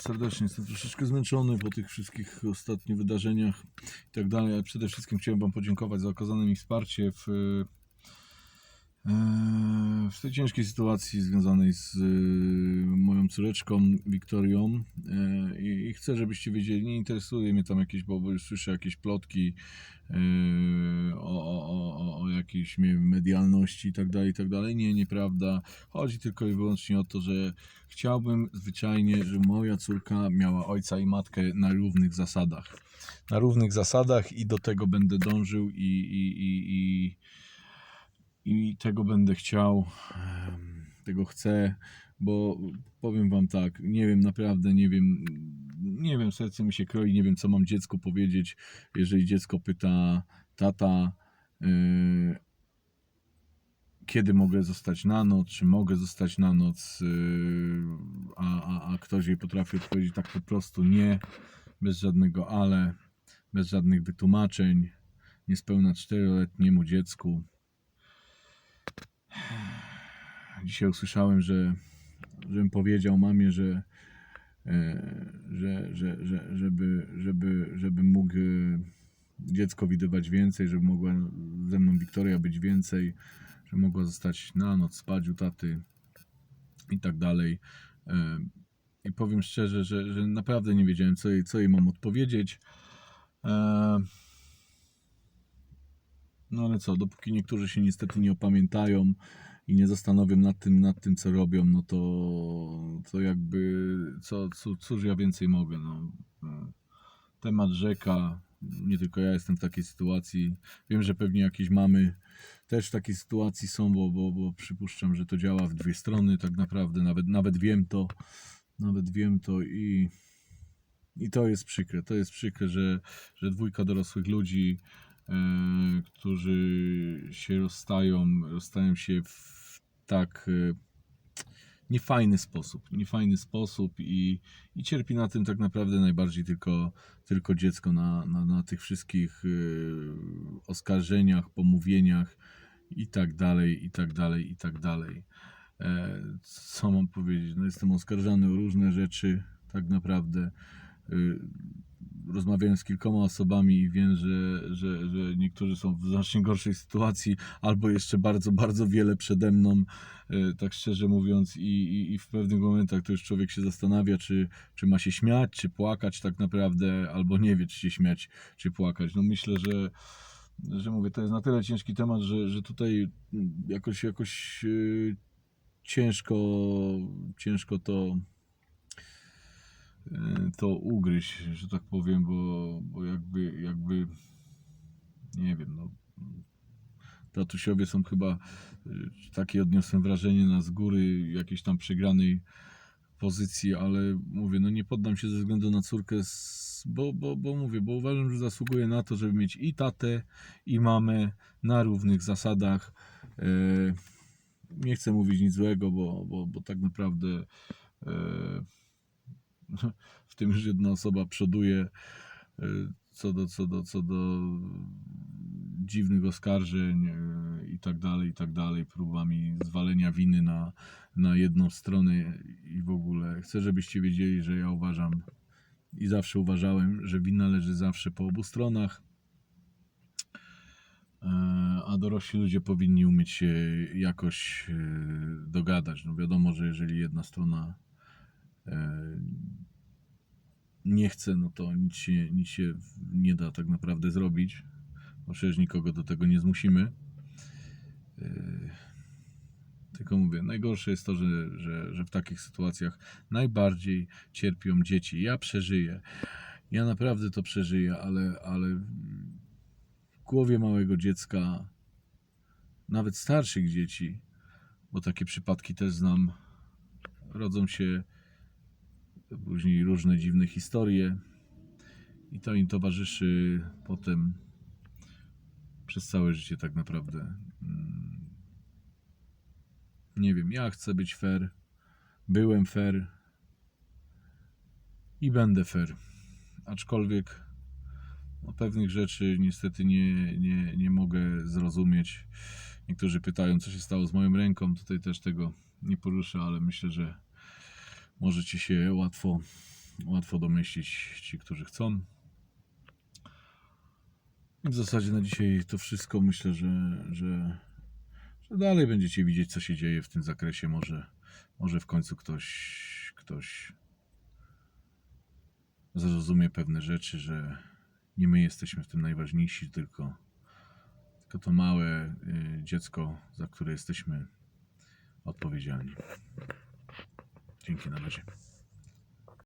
serdecznie. Jestem troszeczkę zmęczony po tych wszystkich ostatnich wydarzeniach i tak dalej, ale przede wszystkim chciałem Wam podziękować za okazane mi wsparcie w, e, w tej ciężkiej sytuacji związanej z e, moją córeczką Wiktorią. E, I chcę, żebyście wiedzieli, nie interesuje mnie tam jakieś, bo już słyszę jakieś plotki o- o jakiejś nie wiem, medialności i tak dalej, i tak dalej. Nie, nieprawda. Chodzi tylko i wyłącznie o to, że chciałbym zwyczajnie, żeby moja córka miała ojca i matkę na równych zasadach. Na równych zasadach i do tego będę dążył i, i, i, i, i tego będę chciał, tego chcę, bo powiem wam tak, nie wiem, naprawdę nie wiem, nie wiem, serce mi się kroi, nie wiem, co mam dziecku powiedzieć, jeżeli dziecko pyta, tata, kiedy mogę zostać na noc, czy mogę zostać na noc, yy, a, a, a ktoś jej potrafi odpowiedzieć tak po prostu nie, bez żadnego ale, bez żadnych wytłumaczeń, niespełna czteroletniemu dziecku. Dzisiaj usłyszałem, że żebym powiedział mamie, że, e, że, że, że żeby, żeby, żeby mógł dziecko widywać więcej, żeby mogła ze mną Wiktoria być więcej, że mogła zostać na noc spać u taty i tak dalej. E, I powiem szczerze, że, że naprawdę nie wiedziałem, co jej, co jej mam odpowiedzieć. E, No ale co, dopóki niektórzy się niestety nie opamiętają i nie zastanowią nad tym, nad tym co robią, no to, to jakby, co, co, cóż ja więcej mogę. No. E, Temat rzeka, nie tylko ja jestem w takiej sytuacji. Wiem, że pewnie jakieś mamy też w takiej sytuacji są, bo, bo, bo przypuszczam, że to działa w dwie strony tak naprawdę. Nawet, nawet wiem to, nawet wiem to i, i to jest przykre. To jest przykre, że, że dwójka dorosłych ludzi, e, którzy się rozstają, rozstają się w tak e, niefajny sposób. Niefajny sposób i, i cierpi na tym tak naprawdę najbardziej tylko, tylko dziecko, na, na, na tych wszystkich e, oskarżeniach, pomówieniach i tak dalej, i tak dalej, i tak dalej. E, co mam powiedzieć? No jestem oskarżany o różne rzeczy, tak naprawdę. Y, Rozmawiałem z kilkoma osobami i wiem, że, że, że niektórzy są w znacznie gorszej sytuacji, albo jeszcze bardzo, bardzo wiele przede mną, e, tak szczerze mówiąc, i, i, i w pewnych momentach to już człowiek się zastanawia, czy, czy ma się śmiać, czy płakać tak naprawdę, albo nie wie, czy się śmiać, czy płakać. No myślę, że że mówię, to jest na tyle ciężki temat, że, że tutaj jakoś, jakoś yy, ciężko, ciężko to to ugryźć, że tak powiem, bo, bo jakby, jakby nie wiem, no tatusiowie są chyba yy, takie odniosłem wrażenie na z góry jakiejś tam przegranej pozycji, ale mówię, no nie poddam się ze względu na córkę, bo, bo, bo mówię, bo uważam, że zasługuje na to, żeby mieć i tatę, i mamę na równych zasadach. E, nie chcę mówić nic złego, bo, bo, bo tak naprawdę w tym już jedna osoba przoduje e, co do, co do, co do dziwnych oskarżeń e, i tak dalej, i tak dalej, próbami zwalenia winy na, na jedną stronę i w ogóle. Chcę, żebyście wiedzieli, że ja uważam i zawsze uważałem, że wina leży zawsze po obu stronach, E, a dorośli ludzie powinni umieć się jakoś dogadać. No wiadomo, że jeżeli jedna strona nie chce, no to nic się, nic się nie da tak naprawdę zrobić, bo przecież nikogo do tego nie zmusimy. E, Tylko mówię, najgorsze jest to, że, że, że w takich sytuacjach najbardziej cierpią dzieci. Ja przeżyję. Ja naprawdę to przeżyję, ale, ale w głowie małego dziecka, nawet starszych dzieci, bo takie przypadki też znam, rodzą się później różne dziwne historie i to im towarzyszy potem przez całe życie tak naprawdę. Mm. Nie wiem, ja chcę być fair, byłem fair i będę fair. Aczkolwiek no, pewnych rzeczy niestety nie, nie, nie mogę zrozumieć. Niektórzy pytają, co się stało z moją ręką. Tutaj też tego nie poruszę, ale myślę, że możecie się łatwo łatwo domyślić ci, którzy chcą. I w zasadzie na dzisiaj to wszystko. Myślę, że, że, że dalej będziecie widzieć, co się dzieje w tym zakresie. Może, może w końcu ktoś, ktoś zrozumie pewne rzeczy, że nie my jesteśmy w tym najważniejsi, tylko, tylko to małe y, dziecko, za które jesteśmy odpowiedzialni. Dzięki na razie.